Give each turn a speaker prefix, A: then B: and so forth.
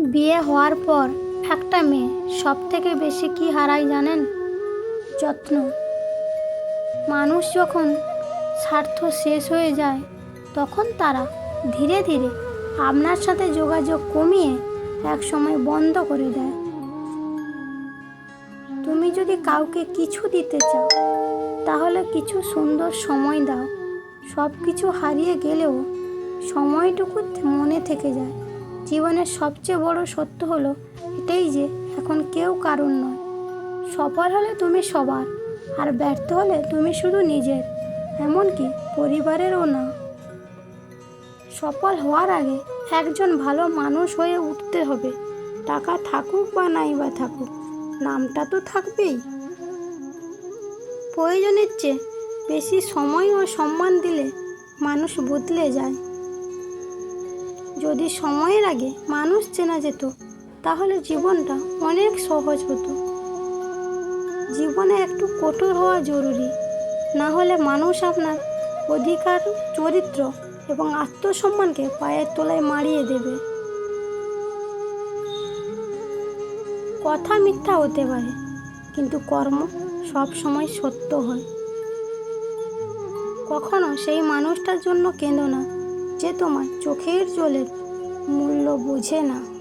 A: বিয়ে হওয়ার পর একটা মেয়ে সব থেকে বেশি কি হারায় জানেন? যত্ন। মানুষ যখন স্বার্থ শেষ হয়ে যায়, তখন তারা ধীরে ধীরে আপনার সাথে যোগাযোগ কমিয়ে এক সময় বন্ধ করে দেয়। তুমি যদি কাউকে কিছু দিতে চাও, তাহলে কিছু সুন্দর সময় দাও। সব কিছু হারিয়ে গেলেও সময়টুকু মনে থেকে যায়। জীবনের সবচেয়ে বড় সত্য হলো এটাই যে এখন কেউ কারণ নয়। সফল হলে তুমি সবার, আর ব্যর্থ হলে তুমি শুধু নিজের, এমনকি পরিবারেরও না। সফল হওয়ার আগে একজন ভালো মানুষ হয়ে উঠতে হবে। টাকা থাকুক বা নাই বা থাকুক, নামটা তো থাকবেই। প্রয়োজনের চেয়ে বেশি সময় ও সম্মান দিলে মানুষ বদলে যায়। যদি সময়ের আগে মানুষ চেনা যেত, তাহলে জীবনটা অনেক সহজ হতো। জীবনে একটু কঠোর হওয়া জরুরি। না হলে মানুষ আপনার অধিকার, চরিত্র এবং আত্মসম্মানকে পায়ের তলায় মারিয়ে দেবে। কথা মিথ্যা হতে পারে, কিন্তু কর্ম সব সময় সত্য হয়। কখনো সেই মানুষটার জন্য কেঁদো না। যে তোমার চোখের জলের মূল্য বোঝে না।